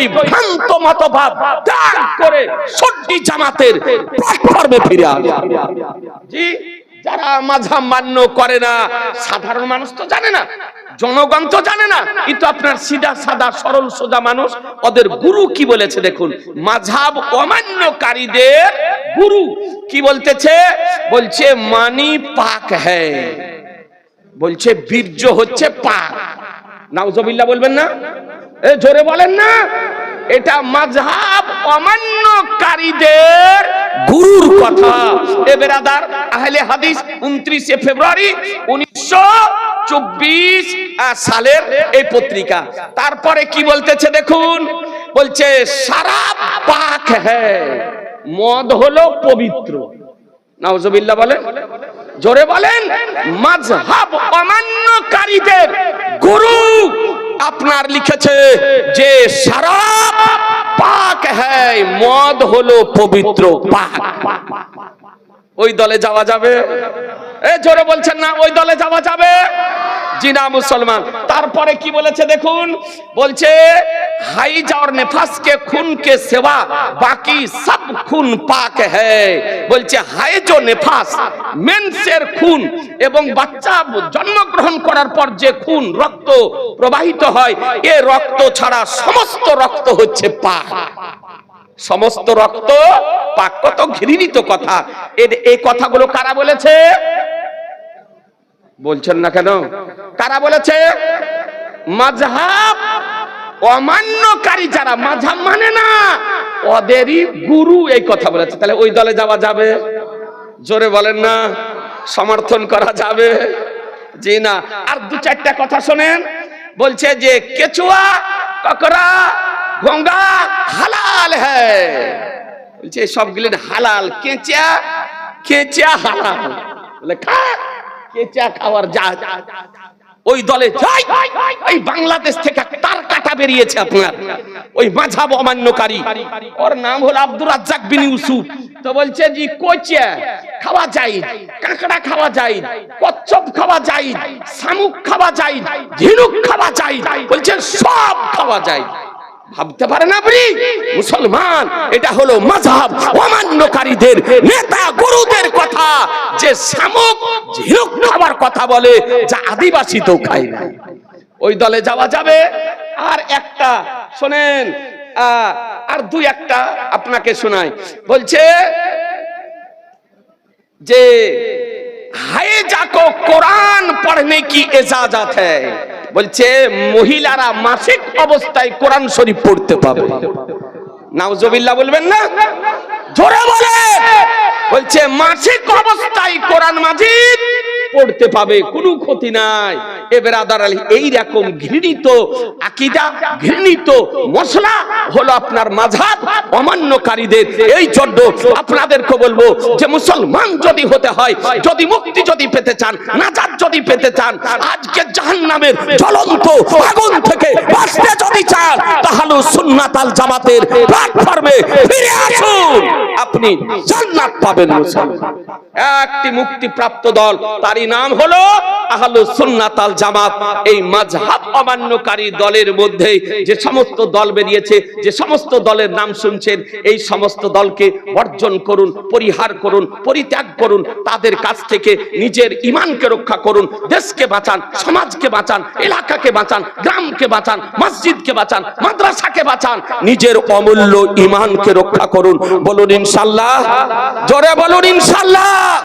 ওই ভ্রান্ত মতভাব ত্যাগ করে সত্যি জামাতের প্ল্যাটফর্মে ফিরে আসে জি, যারা মাঝাব মান্য করে না, সাধারণ মানুষ তো জানে না, জনগণ তো জানে না কিন্তু আপনার সিধা, সাদা, সরল, সোজা মানুষ, ওদের গুরু কি বলেছে দেখুন, মাঝাব অমান্যকারীদের গুরু কি বলতেছে? বলছে, মানি পাক হ্যায়। বলছে, বীর্য হচ্ছে পাক। নাউজবিল্লাহ বলবেন না? এ, জোরে বলেন না। এটা মাঝহাব অমান্যকারীদের গুরুর কথা। এ, বেরাদার, আহলে হাদিস 29 ফেব্রুয়ারি 1924 সালের এই পত্রিকা। তারপরে কি বলতেছে দেখুন? বলছে সারাব পাক হ্যায়, মদ হলো পবিত্র। নাউজুবিল্লাহ বলেন। জোরে বলেন মাযহাব অমান্যকারীদের গুরু আপনার লিখেছে যে শরাব পাক হ্যায়, মদ হলো পবিত্র পাক। ওই দলে যাওয়া যাবে? এ, জোরে বলছেন না, ওই দলে যাওয়া যাবে? জিনা মুসলমান। তারপরে কি বলেছে দেখুন? বলছে হাই যাওয়ার নেফাস কে খুন কে সেবা, বাকি সব খুন পাক হ্যায়। বলছে जो নেফাস, মেন্সের খুন এবং বাচ্চা জন্মগ্রহণ করার পর যে খুন রক্ত প্রবাহিত হয়, এ রক্ত ছাড়া সমস্ত রক্ত হচ্ছে পাক। সমস্ত রক্ত পাক, কত ঘৃণিত কথা। এর- এই কথাগুলো কারা বলেছে? বলছেন না কেন? কারা বলেছে? মাঝহাব অমান্যকারী যারা মাঝহাব মানে না ওদেরই গুরু এই কথা বলেছে। তাহলে ওই দলে যাওয়া যাবে? জোরে বলেন না সমর্থন করা যাবে? জি না। আর দু চারটা কথা শোনেন বলছে যে কেচুয়া ককরা গঙ্গা হালাল হ্যায়। বলছে সবগুলি হালাল কেঁচা কেঁচা হালাল। বলে খা কেঁচা খাওয়ার যা, যা, যা। ওই দলে যাই। ওই বাংলাদেশ থেকে তার কাটা বেরিয়েছে আপনার। ওই মাঝাব অমান্যকারী। ওর নাম হলো আব্দুর রাজ্জাক বিন ইউসুফ। তো বলছে জি কোচা খাওয়া যায়, কাঁকড়া খাওয়া যায়, কচ্ছপ খাওয়া যায়, শামুক খাওয়া যায়, ঝিনুক খাওয়া যাই বলছে সব খাওয়া যায়। ভাবতে পারেন আপনি? মুসলমান, এটা হলো মাঝহাব অমান্যকারীদের, নেতা গুরুদের কথা। যে শামুক ঝিনুক খাবার কথা বলে, যা আদিবাসী তো খায় না। ওই দলে যাওয়া যাবে। আর একটা, শোনেন আর দুই একটা আপনাকে শোনাই। বলছে যে, হায় যাকো, কোরআন পড়নে কি এজাজত है বলছে, মহিলারা মাসিক অবস্থায় কোরআন শরীফ পড়তে পাবে। নাউজুবিল্লাহ বলবেন না? জোরে বলে বলছে মাসিক অবস্থায় কোরআন মাজিদ পড়তে পাবে, কোনো ক্ষতি নাই। এ বেরাদার আলী, এইরকম ঘৃণিত আকিদা, ঘৃণিত মশলা হলো আপনার মাঝাব অমান্যকারীদের। এই জন্য আপনাদেরকে বলব যে, মুসলমান যদি হতে হয়, যদি মুক্তি যদি পেতে চান, নাজাত যদি পেতে চান, আজকে জাহান্নামের জ্বলন্ত আগুন থেকে বাঁচতে যদি চান, তাহলে সুন্নাত আল জামাতের প্ল্যাটফর্মে ফিরে আসুন। আপনি জান্নাত পাবেন মুসলমান। একটি মুক্তিপ্রাপ্ত দল, তারই নাম হলো আহলু সুন্নাত আল জামাত। এই মাযহাব অমান্যকারী দলের মধ্যে যে সমস্ত দল বেরিয়েছে, যে সমস্ত দলের নাম শুনছেন, এই সমস্ত দলকে বর্জন করুন, পরিহার করুন, পরিত্যাগ করুন, তাদের কাছ থেকে নিজের ইমানকে রক্ষা করুন, দেশকে বাঁচান, সমাজকে বাঁচান, এলাকাকে বাঁচান, গ্রামকে বাঁচান, মসজিদকে বাঁচান, মাদ্রাসাকে বাঁচান, নিজের অমূল্য ইমানকে রক্ষা করুন। বলুন ইনশাল্লাহ। জোরে বলুন ইনশাল্লাহ।